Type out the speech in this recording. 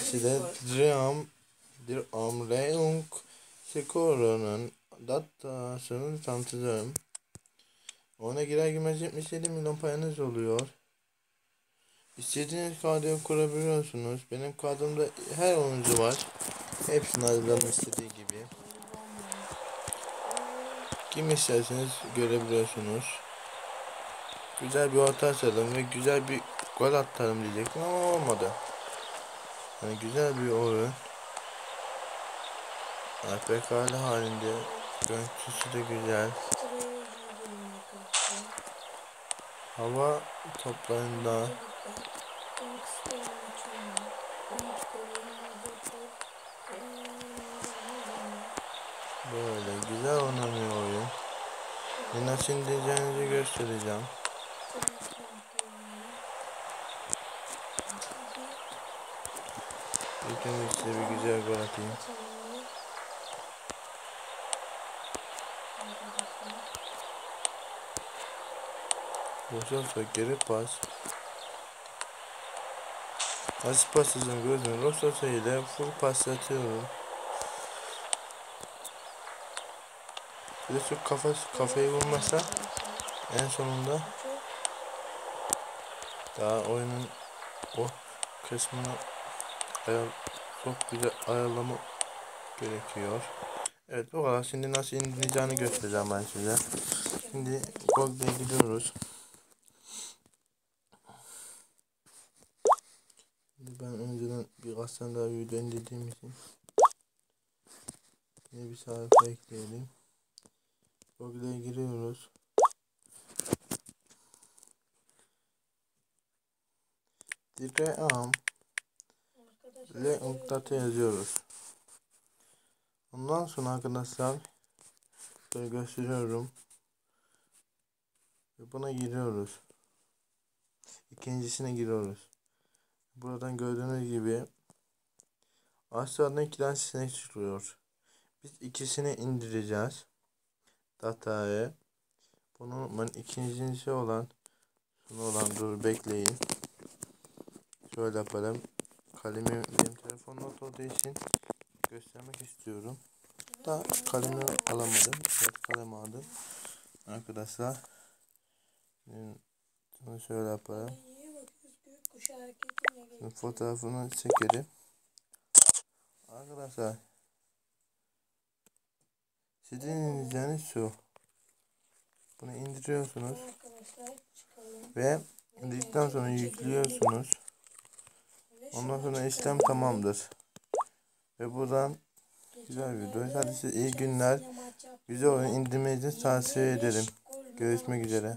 size Dream Dream Leung Sekora'nın datasını tanıtacağım. Ona girer girmez 77 milyon paranız oluyor. İstediğiniz kadroyu kurabiliyorsunuz. Benim kadromda her oyuncu var. Hepsini hazırladım istediği gibi. Kim isterseniz görebiliyorsunuz. Güzel bir orta açalım ve güzel bir gol atarım diyecektim ama olmadı. Yani güzel bir oyun. APK'lı halinde görüntüsü de güzel. Hava toplarında böyle güzel oynanıyor oyun. Ve nasıl indireceğinizi göstereceğim. İlk önce size bir güzel gol atayım. Rosas'a geri pas. Nasıl pas hızını gördüm. Rosas'a ile full pas atıyorum. Bir de çok kafa, kafayı vurmasa en sonunda daha oyunun o kısmını ayar, çok güzel ayarlama gerekiyor. Evet bu kadar. Şimdi nasıl indireceğini göstereceğim ben size. Şimdi Google'e gidiyoruz. Şimdi ben önceden birkaç tane daha video indirdiğim için yine bir sayfa ekleyelim. Google'e giriyoruz. Diream Leung'data yazıyoruz. Ondan sonra arkadaşlar şöyle gösteriyorum. Ve buna giriyoruz. İkincisine giriyoruz. Buradan gördüğünüz gibi aşağıdan iki tane sinek çıkıyor. Biz ikisini indireceğiz. Dataya. Bunun ben ikincisi olan şunu olan dur bekleyin. Şöyle yapalım. Kalemi benim telefon not olduğu için göstermek istiyorum. Da kalemi alamadım. Evet kalem aldım. Arkadaşlar. Şimdi şöyle yapalım. Şimdi fotoğrafını çekelim. Arkadaşlar. Sizin indireceğiniz şu. Bunu indiriyorsunuz. Ve indirdikten sonra yüklüyorsunuz. Ondan sonra işlem tamamdır. Ve buradan güzel video. Hadi size iyi günler. Güzel oyun indirmenizi tavsiye ederim. Görüşmek üzere.